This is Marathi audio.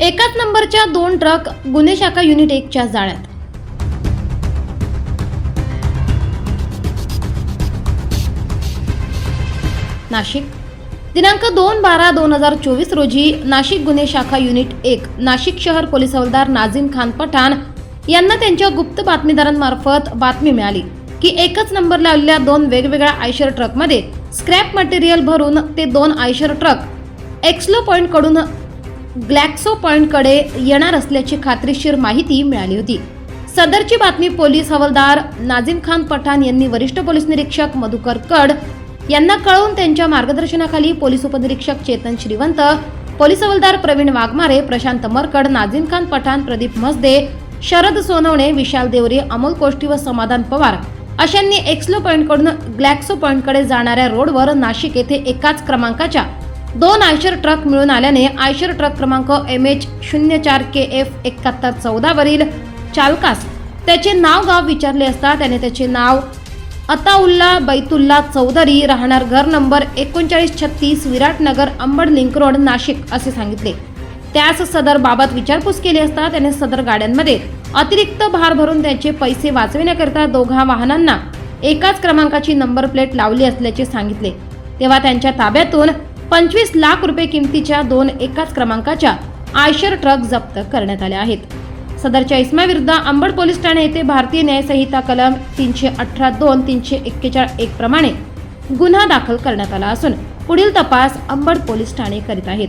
एकाच नंबरच्या दोन ट्रक गुन्हे शाखा युनिट एकच्या जाळ्यात. नाशिक. दिनांक दोन बारा दोन हजार चोवीस रोजी नाशिक गुन्हे शाखा युनिट एक नाशिक शहर पोलीस हवालदार नाझीम खान पठाण यांना त्यांच्या गुप्त बातमीदारांमार्फत बातमी मिळाली की एकच नंबर लावलेल्या दोन वेगवेगळ्या आयशर ट्रकमध्ये स्क्रॅप मटेरियल भरून ते दोन आयशर ट्रक एक्सलो पॉईंटकडून ग्लॅक्सो पॉईंटकडे येणार असल्याची खात्रीशीर माहिती मिळाली होती. सदरची बातमी पोलीस हवालदार नाझीम खान पठाण यांनी वरिष्ठ पोलीस निरीक्षक मधुकर कड यांना कळवून त्यांच्या मार्गदर्शनाखाली पोलीस उपनिरीक्षक चेतन श्रीवंत पोलीस हवालदार प्रवीण वाघमारे प्रशांत मरकड नाझीम खान पठाण प्रदीप मसदे शरद सोनवणे विशाल देवरे अमोल कोष्टी व समाधान पवार अशांनी एक्सलो पॉईंटकडून ग्लॅक्सो पॉईंटकडे जाणाऱ्या रोडवर नाशिक येथे एकाच क्रमांकाच्या दोन आयशर ट्रक मिळून आल्याने आयशर ट्रक क्रमांक एम एच शून्य चार के एफ एकाहत्तर चौदावरील चालकास त्याचे नाव गाव विचारले असता त्याने त्याचे नाव अताउल्ला बैतुल्ला चौधरी राहणार घर नंबर एकोणचाळीस छत्तीस विराटनगर अंबड लिंक रोड नाशिक असे सांगितले. त्यास सदर बाबत विचारपूस केली असता त्याने सदर गाड्यांमध्ये अतिरिक्त भार भरून त्याचे पैसे वाचविण्याकरिता दोघा वाहनांना एकाच क्रमांकाची नंबर प्लेट लावली असल्याचे सांगितले. तेव्हा त्यांच्या ताब्यातून पंचवीस लाख रुपये किमतीच्या दोन एकाच क्रमांकाच्या आयशर ट्रक जप्त करण्यात आल्या आहेत. सदरच्या इसमाविरुद्ध अंबड पोलीस ठाणे येथे भारतीय न्यायसंहिता कलम तीनशे अठरा दोन तीनशे एक्केचाळीस एक प्रमाणे गुन्हा दाखल करण्यात आला असून पुढील तपास अंबड पोलीस ठाणे करीत आहेत.